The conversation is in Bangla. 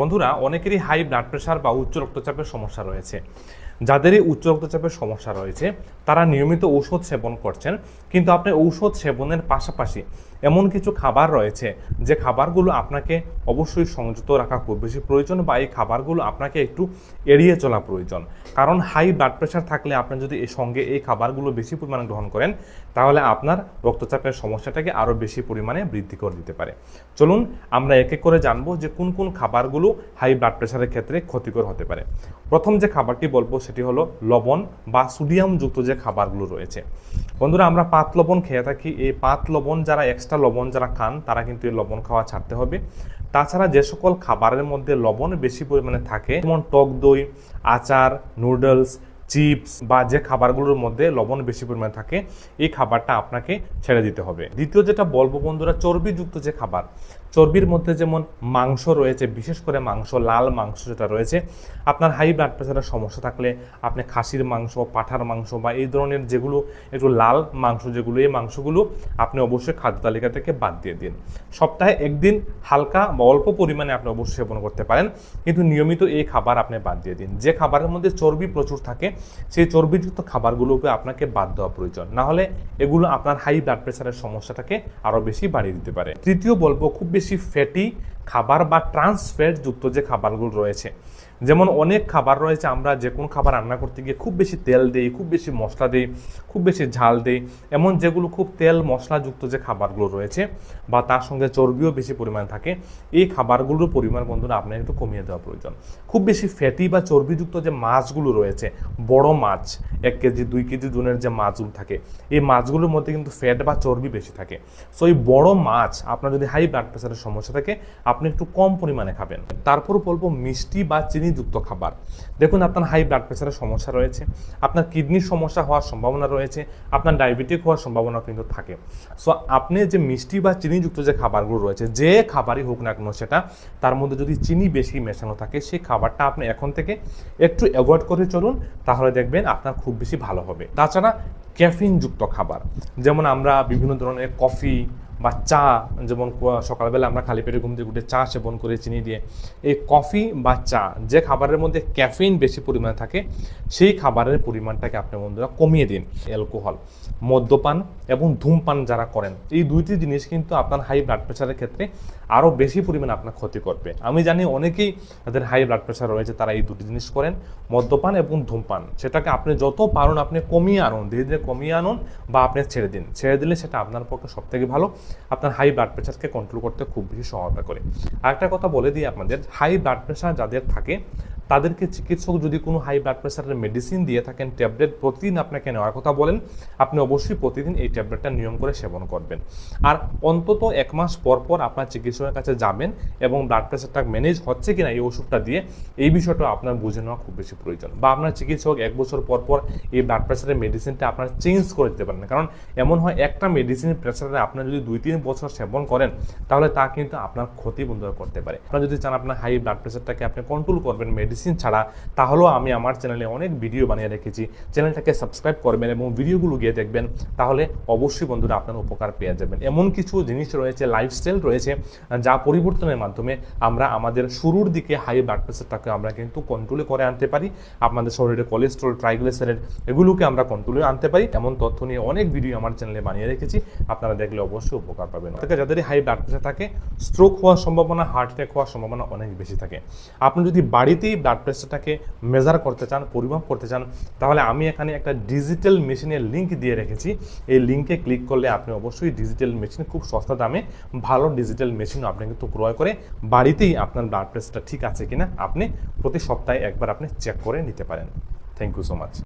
বন্ধুরা অনেকেরই হাই ব্লাড প্রেশার বা উচ্চ রক্তচাপের সমস্যা রয়েছে। যাদেরই উচ্চ রক্তচাপের সমস্যা রয়েছে, তারা নিয়মিত ঔষধ সেবন করছেন। কিন্তু আপনি ঔষধ সেবনের পাশাপাশি এমন কিছু খাবার রয়েছে, যে খাবারগুলো আপনাকে অবশ্যই সংযত রাখা খুব বেশি প্রয়োজন বা এই খাবারগুলো আপনাকে একটু এড়িয়ে চলা প্রয়োজন। কারণ হাই ব্লাড প্রেশার থাকলে আপনি যদি এই সঙ্গে এই খাবারগুলো বেশি পরিমাণে গ্রহণ করেন, তাহলে আপনার রক্তচাপের সমস্যাটাকে আরও বেশি পরিমাণে বৃদ্ধি করে দিতে পারে। চলুন, আমরা এক এক করে জানব যে কোন কোন খাবারগুলো হাই ব্লাড প্রেশারের ক্ষেত্রে ক্ষতিকর হতে পারে। প্রথম যে খাবারটি বলব সেটি হলো লবণ বা সোডিয়ামযুক্ত যে খাবারগুলো রয়েছে। বন্ধুরা, আমরা পাত লবণ খেয়ে থাকি। এই পাত লবণ যারা এক্সট্রা লবণ যারা খান, তারা কিন্তু এই লবণ খাওয়া ছাড়তে হবে। তাছাড়া যে সকল খাবারের মধ্যে লবণ বেশি পরিমাণে থাকে, যেমন টক দই, আচার নুডলস চিপস বা যে খাবারগুলোর মধ্যে লবণ বেশি পরিমাণে থাকে, এই খাবারটা আপনাকে ছেড়ে দিতে হবে। দ্বিতীয় যেটা বলব বন্ধুরা, চর্বিযুক্ত যে খাবার, চর্বির মধ্যে যেমন মাংস রয়েছে, বিশেষ করে মাংস, লাল মাংস যেটা রয়েছে, আপনার হাই ব্লাড প্রেশারের সমস্যা থাকলে আপনি খাসির মাংস, পাঠার মাংস বা এই ধরনের যেগুলো, একটু লাল মাংস যেগুলো, এই মাংসগুলো আপনি অবশ্যই খাদ্য তালিকা থেকে বাদ দিয়ে দিন। সপ্তাহে একদিন হালকা বা অল্প পরিমাণে আপনি অবশ্যই সেবন করতে পারেন, কিন্তু নিয়মিত এই খাবার আপনি বাদ দিয়ে দিন। যে খাবারের মধ্যে চর্বি প্রচুর থাকে সেই চর্বিযুক্ত খাবারগুলোকে আপনাকে বাদ দেওয়া প্রয়োজন। না হলে এগুলো আপনার হাই ব্লাড প্রেশারের সমস্যাটাকে আরও বেশি বাড়িয়ে দিতে পারে। তৃতীয় বলব, খুব বেশি ফ্যাটি খাবার বা ট্রান্স ফ্যাট যুক্ত যে খাবারগুলো রয়েছে। যেমন অনেক খাবার রয়েছে, আমরা যে কোনো খাবার রান্না করতে গিয়ে খুব বেশি তেল দেই, খুব বেশি মশলা দেই, খুব বেশি ঝাল দেই, এমন যেগুলো খুব তেল মশলাযুক্ত যে খাবারগুলো রয়েছে বা তার সঙ্গে চর্বিও বেশি পরিমাণে থাকে, এই খাবারগুলোর পরিমাণ বন্ধুরা আপনার একটু কমিয়ে দেওয়া প্রয়োজন। খুব বেশি ফ্যাটি বা চর্বিযুক্ত যে মাছগুলো রয়েছে, বড় মাছ, এক কেজি, দুই কেজি জনের যে মাছগুলো থাকে, এই মাছগুলোর মধ্যে কিন্তু ফ্যাট বা চর্বি বেশি থাকে। সো এই বড় মাছ, আপনার যদি হাই ব্লাড প্রেশারের সমস্যা থাকে আপনি একটু কম পরিমাণে খাবেন। তারপর বলব মিষ্টি বা চিনিযুক্ত খাবার। দেখুন, আপনার হাই ব্লাড প্রেশারের সমস্যা রয়েছে, আপনার কিডনির সমস্যা হওয়ার সম্ভাবনা রয়েছে, আপনার ডায়াবেটিক হওয়ার সম্ভাবনা কিন্তু থাকে। সো আপনি যে মিষ্টি বা চিনিযুক্ত যে খাবারগুলো রয়েছে, যে খাবারই হোক না কেন সেটা, তার মধ্যে যদি চিনি বেশি মেশানো থাকে, সেই খাবারটা আপনি এখন থেকে একটু অ্যাভয়েড করে চলুন, তাহলে দেখবেন আপনার খুব বেশি ভালো হবে। তাছাড়া ক্যাফিনযুক্ত খাবার, যেমন আমরা বিভিন্ন ধরনের কফি বা চা যেমন সকালবেলা আমরা খালি পেটে ঘুম থেকে উঠে চা সেবন করে চিনি দিয়ে, এই কফি বা চা যে খাবারের মধ্যে ক্যাফিন বেশি পরিমাণে থাকে, সেই খাবারের পরিমাণটাকে আপনি বন্ধুরা কমিয়ে দিন। অ্যালকোহল, মদ্যপান এবং ধূমপান যারা করেন, এই দুইটি জিনিস কিন্তু আপনার হাই ব্লাড প্রেশারের ক্ষেত্রে আরও বেশি পরিমাণে আপনার ক্ষতি করবে। আমি জানি অনেকেই যাদের হাই ব্লাড প্রেশার রয়েছে, তারা এই দুটি জিনিস করেন, মদ্যপান এবং ধূমপান। সেটাকে আপনি যত পারুন আপনি কমিয়ে আনুন, ধীরে ধীরে কমিয়ে আনুন বা আপনি ছেড়ে দিন। ছেড়ে দিলে সেটা আপনার পক্ষে সবথেকে ভালো। আপনার হাই ব্লাড প্রেশারকে কন্ট্রোল করতে খুব বেশি সহায়তা করে। আরেকটা কথা বলে দিই আপনাদের হাই ব্লাড প্রেশার যাদের থাকে তাদেরকে চিকিৎসক যদি কোনো হাই ব্লাড প্রেশারের মেডিসিন দিয়ে থাকেন ট্যাবলেট প্রতিদিন আপনাকে নেওয়ার কথা বলেন, আপনি অবশ্যই প্রতিদিন এই ট্যাবলেটটা নিয়ম করে সেবন করবেন। আর অন্তত এক মাস পর পর আপনার চিকিৎসকের কাছে যাবেন এবং ব্লাড প্রেশারটা ম্যানেজ হচ্ছে কিনা এই ওষুধটা দিয়ে, এই বিষয়টা আপনার বুঝে নেওয়া খুব বেশি প্রয়োজন বা আপনার চিকিৎসক এক বছর পর পর এই ব্লাড প্রেশারের মেডিসিনটা আপনার চেঞ্জ করে দিতে পারেন। কারণ এমন হয়, একটা মেডিসিনের প্রেশারে আপনার যদি দুই তিন বছর সেবন করেন, তাহলে তা কিন্তু আপনার ক্ষতি বন্ধুরা করতে পারে। আপনার যদি চান আপনার হাই ব্লাড প্রেশারটাকে আপনি কন্ট্রোল করবেন মেডিসিন ছাড়া, তাহলেও আমি আমার চ্যানেলে অনেক ভিডিও বানিয়ে রেখেছি। চ্যানেলটাকে সাবস্ক্রাইব করবেন এবং ভিডিওগুলো গিয়ে দেখবেন, তাহলে অবশ্যই বন্ধুরা আপনার উপকার পেয়ে যাবেন। এমন কিছু জিনিস রয়েছে লাইফস্টাইল রয়েছে, যা পরিবর্তনের মাধ্যমে আমরা আমাদের শুরুর দিকে হাই ব্লাড প্রেশারটাকে আমরা কিন্তু কন্ট্রোলে করে আনতে পারি। আপনাদের শরীরে কোলেস্ট্রল ট্রাইগ্লিসারাইড এগুলোকে আমরা কন্ট্রোলে আনতে পারি। এমন তথ্য নিয়ে অনেক ভিডিও আমার চ্যানেলে বানিয়ে রেখেছি। আপনারা দেখলে অবশ্যই উপকার পাবেন। থেকে যাদের হাই ব্লাড প্রেশার থাকে স্ট্রোক হওয়ার সম্ভাবনা হার্ট অ্যাটাক হওয়ার সম্ভাবনা অনেক বেশি থাকে। আপনি যদি বাড়িতেই ব্লাড প্রেশারটাকে মেজার করতে চান, পরিমাপ করতে চান, তাহলে আমি এখানে একটা ডিজিটাল মেশিনের লিঙ্ক দিয়ে রেখেছি। এই লিঙ্কে ক্লিক করলে আপনি অবশ্যই ডিজিটাল মেশিন খুব সস্তা দামে ভালো ডিজিটাল মেশিন আপনি কিন্তু ক্রয় করে বাড়িতেই আপনার ব্লাড প্রেশারটা ঠিক আছে কিনা, আপনি প্রতি সপ্তাহে একবার আপনি চেক করে নিতে পারেন। Thank you so much